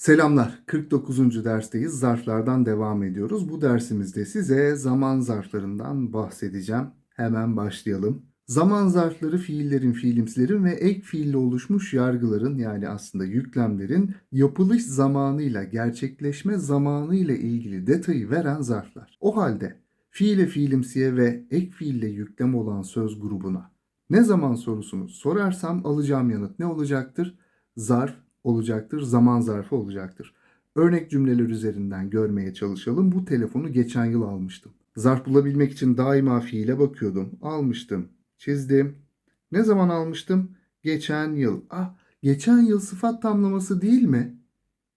Selamlar. 49. dersteyiz. Zarflardan devam ediyoruz. Bu dersimizde size zaman zarflarından bahsedeceğim. Hemen başlayalım. Zaman zarfları fiillerin, fiilimsilerin ve ek fiille oluşmuş yargıların yani aslında yüklemlerin yapılış zamanıyla, gerçekleşme zamanıyla ilgili detayı veren zarflar. O halde fiile, fiilimsiye ve ek fiille yüklem olan söz grubuna ne zaman sorusunu sorarsam alacağım yanıt ne olacaktır? Zarf olacaktır, zaman zarfı olacaktır. Örnek cümleler üzerinden görmeye çalışalım. Bu telefonu geçen yıl almıştım. Zarf bulabilmek için daima fiile bakıyordum. Almıştım, çizdim. Ne zaman almıştım? Geçen yıl. Ah, geçen yıl sıfat tamlaması değil mi?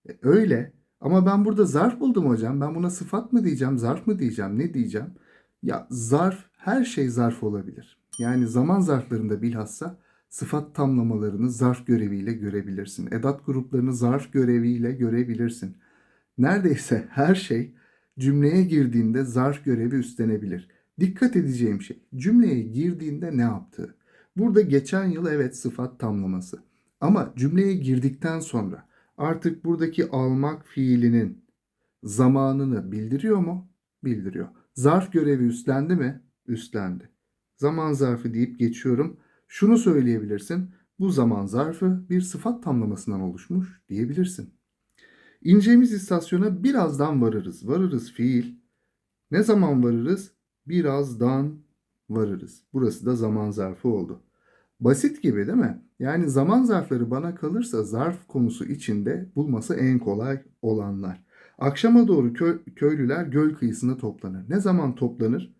E, öyle. Ama ben burada zarf buldum hocam. Ben buna sıfat mı diyeceğim, zarf mı diyeceğim, ne diyeceğim? Ya zarf, her şey zarf olabilir. Yani zaman zarflarında bilhassa sıfat tamlamalarını zarf göreviyle görebilirsin. Edat gruplarını zarf göreviyle görebilirsin. Neredeyse her şey cümleye girdiğinde zarf görevi üstlenebilir. Dikkat edeceğim şey cümleye girdiğinde ne yaptığı. Burada geçen yıl evet sıfat tamlaması. Ama cümleye girdikten sonra artık buradaki almak fiilinin zamanını bildiriyor mu? Bildiriyor. Zarf görevi üstlendi mi? Üstlendi. Zaman zarfı deyip geçiyorum. Şunu söyleyebilirsin. Bu zaman zarfı bir sıfat tamlamasından oluşmuş diyebilirsin. İneceğimiz istasyona birazdan varırız. Varırız fiil. Ne zaman varırız? Birazdan varırız. Burası da zaman zarfı oldu. Basit gibi değil mi? Yani zaman zarfları bana kalırsa zarf konusu içinde bulması en kolay olanlar. Akşama doğru kö- köylüler göl kıyısına toplanır. Ne zaman toplanır?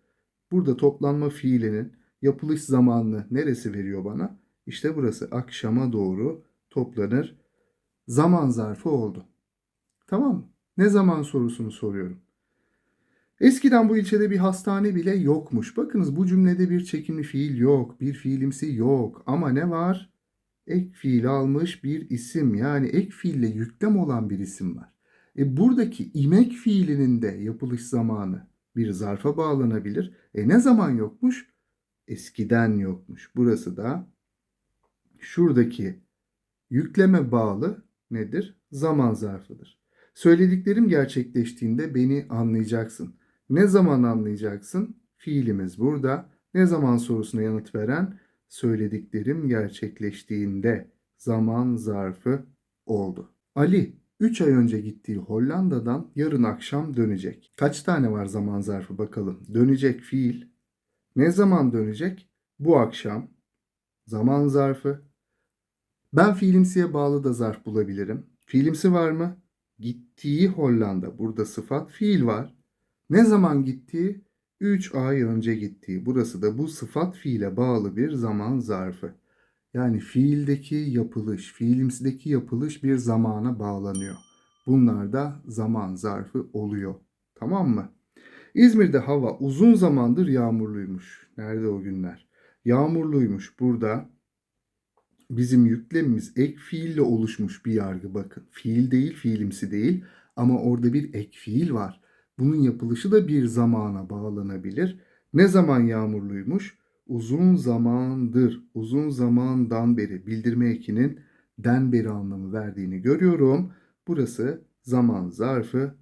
Burada toplanma fiilinin yapılış zamanını neresi veriyor bana? İşte burası akşama doğru toplanır. Zaman zarfı oldu. Tamam mı? Ne zaman sorusunu soruyorum. Eskiden bu ilçede bir hastane bile yokmuş. Bakınız bu cümlede bir çekimli fiil yok, bir fiilimsi yok. Ama ne var? Ek fiil almış bir isim yani ek fiille yüklem olan bir isim var. E buradaki imek fiilinin de yapılış zamanı bir zarfa bağlanabilir. E ne zaman yokmuş? Eskiden yokmuş. Burası da şuradaki yükleme bağlı nedir? Zaman zarfıdır. Söylediklerim gerçekleştiğinde beni anlayacaksın. Ne zaman anlayacaksın? Fiilimiz burada. Ne zaman sorusuna yanıt veren söylediklerim gerçekleştiğinde zaman zarfı oldu. Ali 3 ay önce gittiği Hollanda'dan yarın akşam dönecek. Kaç tane var zaman zarfı bakalım. Dönecek fiil. Ne zaman dönecek? Bu akşam. Zaman zarfı. Ben fiilimsiye bağlı da zarf bulabilirim. Fiilimsi var mı? Gittiği Hollanda. Burada sıfat fiil var. Ne zaman gittiği? 3 ay önce gittiği. Burası da bu sıfat fiile bağlı bir zaman zarfı. Yani fiildeki yapılış, fiilimsideki yapılış bir zamana bağlanıyor. Bunlar da zaman zarfı oluyor. Tamam mı? İzmir'de hava uzun zamandır yağmurluymuş. Nerede o günler? Yağmurluymuş. Burada bizim yüklemimiz ek fiille oluşmuş bir yargı bakın. Fiil değil, fiilimsi değil ama orada bir ek fiil var. Bunun yapılışı da bir zamana bağlanabilir. Ne zaman yağmurluymuş? Uzun zamandır, uzun zamandan beri bildirme ekinin den beri anlamı verdiğini görüyorum. Burası zaman zarfı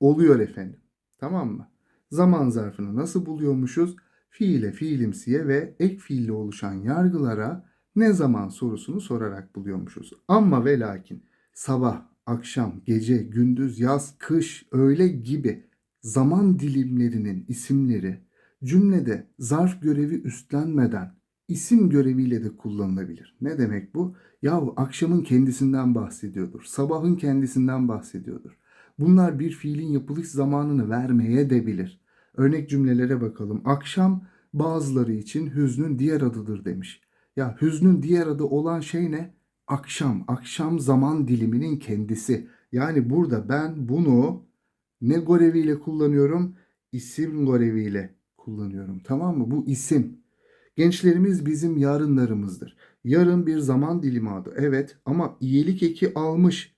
oluyor efendim. Tamam mı? Zaman zarfını nasıl buluyormuşuz? Fiile, fiilimsiye ve ek fiille oluşan yargılara ne zaman sorusunu sorarak buluyormuşuz. Ama ve lakin sabah, akşam, gece, gündüz, yaz, kış, öğle gibi zaman dilimlerinin isimleri cümlede zarf görevi üstlenmeden isim göreviyle de kullanılabilir. Ne demek bu? Yahu akşamın kendisinden bahsediyordur. Sabahın kendisinden bahsediyordur. Bunlar bir fiilin yapılış zamanını vermeye de bilir. Örnek cümlelere bakalım. Akşam bazıları için hüznün diğer adıdır demiş. Ya hüznün diğer adı olan şey ne? Akşam. Akşam zaman diliminin kendisi. Yani burada ben bunu ne göreviyle kullanıyorum? İsim göreviyle kullanıyorum. Tamam mı? Bu isim. Gençlerimiz bizim yarınlarımızdır. Yarın bir zaman dilimi adı. Evet ama iyilik eki almış.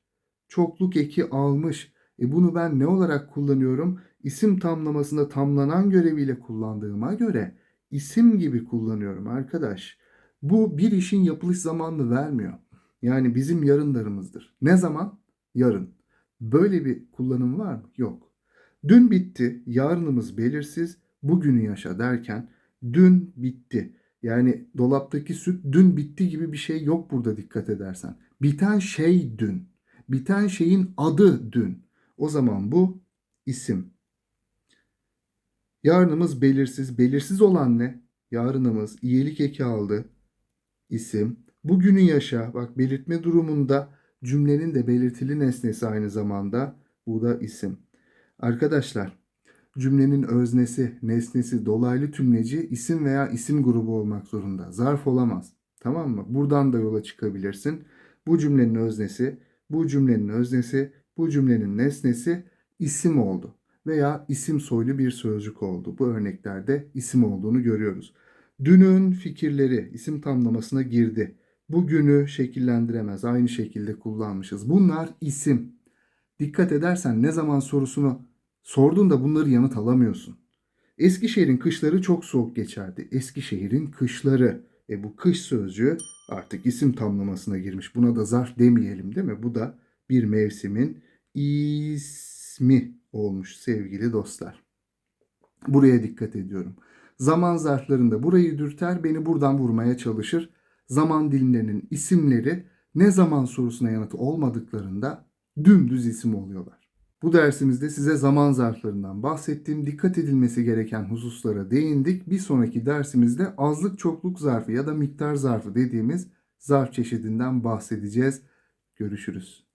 Çokluk eki almış. E bunu ben ne olarak kullanıyorum? İsim tamlamasında tamlanan göreviyle kullandığıma göre isim gibi kullanıyorum arkadaş. Bu bir işin yapılış zamanını vermiyor. Yani bizim yarınlarımızdır. Ne zaman? Yarın. Böyle bir kullanım var mı? Yok. Dün bitti, yarınımız belirsiz, bugünü yaşa derken dün bitti. Yani dolaptaki süt dün bitti gibi bir şey yok burada dikkat edersen. Biten şey dün. Biten şeyin adı dün. O zaman bu isim. Yarınımız belirsiz. Belirsiz olan ne? Yarınımız iyilik eki aldı. İsim. Bugünü yaşa. Bak belirtme durumunda cümlenin de belirtili nesnesi aynı zamanda. Bu da isim. Arkadaşlar cümlenin öznesi, nesnesi, dolaylı tümleci isim veya isim grubu olmak zorunda. Zarf olamaz. Tamam mı? Buradan da yola çıkabilirsin. Bu cümlenin öznesi, bu cümlenin öznesi, bu cümlenin nesnesi isim oldu veya isim soylu bir sözcük oldu. Bu örneklerde isim olduğunu görüyoruz. Dünün fikirleri isim tamlamasına girdi. Bugünü şekillendiremez. Aynı şekilde kullanmışız. Bunlar isim. Dikkat edersen ne zaman sorusunu sorduğunda bunları yanıt alamıyorsun. Eskişehir'in kışları çok soğuk geçerdi. Eskişehir'in kışları. E bu kış sözcüğü artık isim tamlamasına girmiş. Buna da zarf demeyelim değil mi? Bu da bir mevsimin ismi olmuş sevgili dostlar. Buraya dikkat ediyorum. Zaman zarflarında burayı dürter beni buradan vurmaya çalışır. Zaman dilimlerinin isimleri ne zaman sorusuna yanıt olmadıklarında dümdüz isim oluyorlar. Bu dersimizde size zaman zarflarından bahsettiğim dikkat edilmesi gereken hususlara değindik. Bir sonraki dersimizde azlık çokluk zarfı ya da miktar zarfı dediğimiz zarf çeşidinden bahsedeceğiz. Görüşürüz.